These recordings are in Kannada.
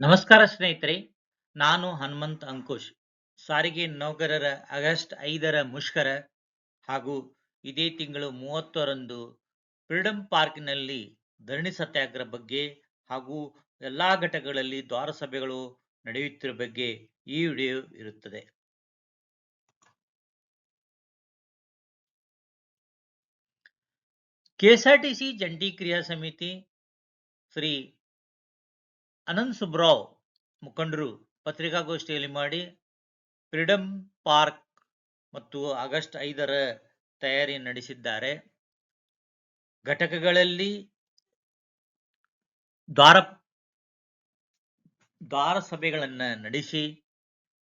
ನಮಸ್ಕಾರ ಸ್ನೇಹಿತರೆ, ನಾನು ಹನುಮಂತ್ ಅಂಕುಶ್. ಸಾರಿಗೆ ನೌಕರರ ಆಗಸ್ಟ್ ಐದರ ಮುಷ್ಕರ ಹಾಗೂ ಇದೇ ತಿಂಗಳು ಮೂವತ್ತರಂದು ಫ್ರೀಡಂ ಪಾರ್ಕ್ನಲ್ಲಿ ಧರಣಿ ಸತ್ಯಾಗ್ರಹ ಬಗ್ಗೆ ಹಾಗೂ ಎಲ್ಲಾ ಘಟಕಗಳಲ್ಲಿ ದ್ವಾರ ಸಭೆಗಳು ನಡೆಯುತ್ತಿರುವ ಬಗ್ಗೆ ಈ ವಿಡಿಯೋ ಇರುತ್ತದೆ. ಕೆಎಸ್ಆರ್ಟಿಸಿ ಜಂಟಿ ಕ್ರಿಯಾ ಸಮಿತಿ ಶ್ರೀ ಅನಂತ್ ಸುಬ್ರಾವ್ ಮುಖಂಡರು ಪತ್ರಿಕಾಗೋಷ್ಠಿಯಲ್ಲಿ ಮಾಡಿ ಫ್ರೀಡಂ ಪಾರ್ಕ್ ಮತ್ತು ಆಗಸ್ಟ್ ಐದರ ತಯಾರಿ ನಡೆಸಿದ್ದಾರೆ. ಘಟಕಗಳಲ್ಲಿ ದ್ವಾರ ದ್ವಾರ ಸಭೆಗಳನ್ನು ನಡೆಸಿ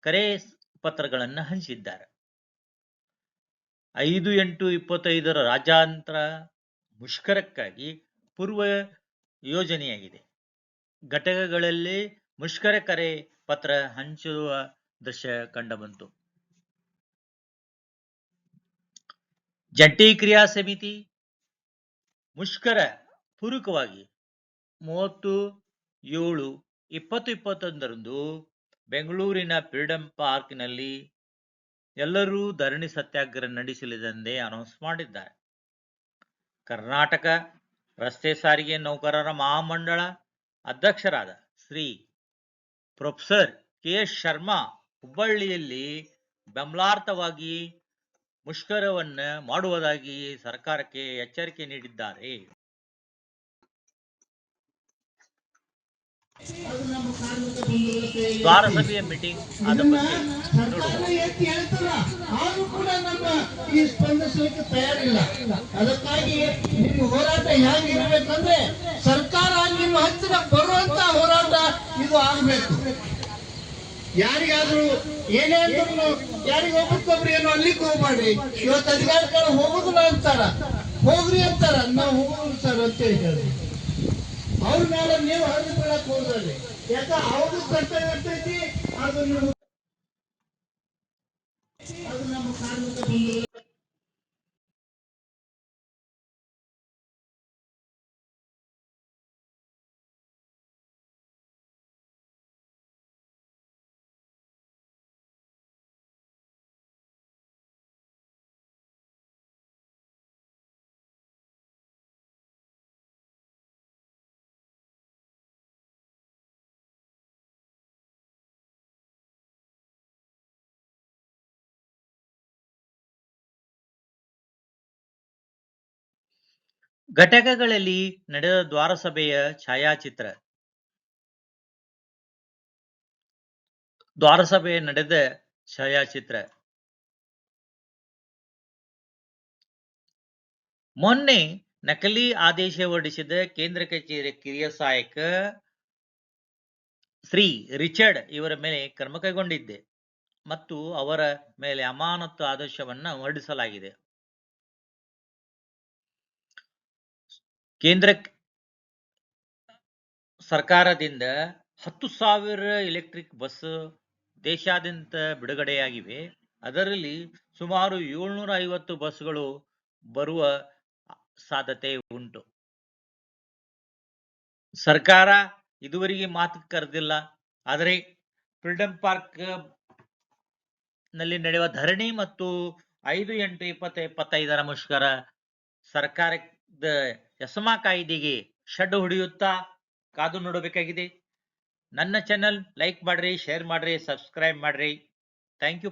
ಕರೆ ಪತ್ರಗಳನ್ನು ಹಂಚಿದ್ದಾರೆ. ಐದು ಎಂಟು ಇಪ್ಪತ್ತೈದರ ರಾಜ್ಯಾಂತರ ಮುಷ್ಕರಕ್ಕಾಗಿ ಪೂರ್ವ ಯೋಜನೆಯಾಗಿದೆ. ಘಟಕಗಳಲ್ಲಿ ಮುಷ್ಕರ ಕರೆ ಪತ್ರ ಹಂಚುವ ದೃಶ್ಯ ಕಂಡುಬಂತು. ಜಂಟಿ ಕ್ರಿಯಾ ಸಮಿತಿ ಮುಷ್ಕರ ಪೂರಕವಾಗಿ ಮೂವತ್ತು ಏಳು ಇಪ್ಪತ್ತು ಇಪ್ಪತ್ತೊಂದರಂದು ಬೆಂಗಳೂರಿನ ಫ್ರೀಡಂ ಪಾರ್ಕ್ನಲ್ಲಿ ಎಲ್ಲರೂ ಧರಣಿ ಸತ್ಯಾಗ್ರಹ ನಡೆಸಲಿದೆಂದೇ ಅನೌನ್ಸ್ ಮಾಡಿದ್ದಾರೆ. ಕರ್ನಾಟಕ ರಸ್ತೆ ಸಾರಿಗೆ ನೌಕರರ ಮಹಾಮಂಡಳ ಅಧ್ಯಕ್ಷರಾದ Shri professor K S Sharma ಹುಬ್ಬಳ್ಳಿಯಲ್ಲಿ ಬೆಂಬಲಾರ್ಥವಾಗಿ ಮುಷ್ಕರವನ್ನ ಮಾಡುವುದಾಗಿ ಸರ್ಕಾರಕ್ಕೆ ಎಚ್ಚರಿಕೆ ನೀಡಿದ್ದಾರೆ. ಸಭೆಯ ಮೀಟಿಂಗ್ ಆದ ಬಗ್ಗೆ ಸ್ಪಂದಿಸಲಿಕ್ಕೆ ತಯಾರಿಲ್ಲ. ಅದಕ್ಕಾಗಿ ಹೋರಾಟ ಬರುವಂತ ಹೋರಾಟ ಇದು ಆಗ್ಬೇಕು. ಯಾರಿಗಾದ್ರೂ ಏನೇ ಅಂದ್ರೂ ಯಾರಿಗ ಒಬ್ಬರಿಗೊಬ್ರು ಏನು ಅಲ್ಲಿಗೆ ಹೋಗ್ಬೇಡ್ರಿ ಇವತ್ತು ಅಧಿಕಾರಿಗಳು ಹೋಗುದಿಲ್ಲ ಅಂತಾರ ಹೋಗ್ರಿ ಅಂತಾರ. ನಾವು ಹೋಗುದು ಸರ್ ಅಂತ ಹೇಳಿ ಅವ್ರ ಮೇಲೆ ನೀವು ಹರಿದು ಹೋದ್ರಲ್ಲಿ ಯಾಕ ಅವ್ರದ್ದು ಕರ್ತವ್ಯ ಇರ್ತೈತಿ, ಅದು ನೀವು ಅದು ನಮ್ಮ ಕಾರ್ಮಿಕ ಬಂಧುಗಳು ಘಟಕಗಳಲ್ಲಿ ನಡೆದ ದ್ವಾರಸಭೆಯ ಛಾಯಾಚಿತ್ರ. ದ್ವಾರಸಭೆ ನಡೆದ ಛಾಯಾಚಿತ್ರ. ಮೊನ್ನೆ ನಕಲಿ ಆದೇಶ ಹೊರಡಿಸಿದ ಕೇಂದ್ರ ಕಚೇರಿ ಕಿರಿಯ ಸಹಾಯಕ ಶ್ರೀ ರಿಚರ್ಡ್ ಇವರ ಮೇಲೆ ಕ್ರಮ ಕೈಗೊಂಡಿದ್ದೆ ಮತ್ತು ಅವರ ಮೇಲೆ ಅಮಾನತು ಆದೇಶವನ್ನ ಹೊರಡಿಸಲಾಗಿದೆ. ಕೇಂದ್ರ ಸರ್ಕಾರದಿಂದ ಹತ್ತು ಸಾವಿರ ಎಲೆಕ್ಟ್ರಿಕ್ ಬಸ್ ದೇಶಾದ್ಯಂತ ಬಿಡುಗಡೆಯಾಗಿವೆ. ಅದರಲ್ಲಿ ಸುಮಾರು ಏಳ್ನೂರ ಐವತ್ತು ಬಸ್ಗಳು ಬರುವ ಸಾಧ್ಯತೆ ಉಂಟು. ಸರ್ಕಾರ ಇದುವರೆಗೆ ಮಾತು ಕರೆದಿಲ್ಲ. ಆದರೆ ಫ್ರೀಡಂ ಪಾರ್ಕ್ನಲ್ಲಿ ನಡೆಯುವ ಧರಣಿ ಮತ್ತು ಐದು ಎಂಟು ಇಪ್ಪತ್ತ ಇಪ್ಪತ್ತೈದರ ಮುಷ್ಕರ ಸರ್ಕಾರದ ಯಸಮಾ ಕಾಯ್ದೆಗೆ ಶೆಡ್ ಹೊಡೆಯುತ್ತಾ ಕಾದು ನೋಡಬೇಕಾಗಿದೆ. ನನ್ನ ಚಾನಲ್ ಲೈಕ್ ಮಾಡ್ರಿ ಶೇರ್ ಮಾಡ್ರಿ ಸಬ್ಸ್ಕ್ರೈಬ್ ಮಾಡ್ರಿ. Thank you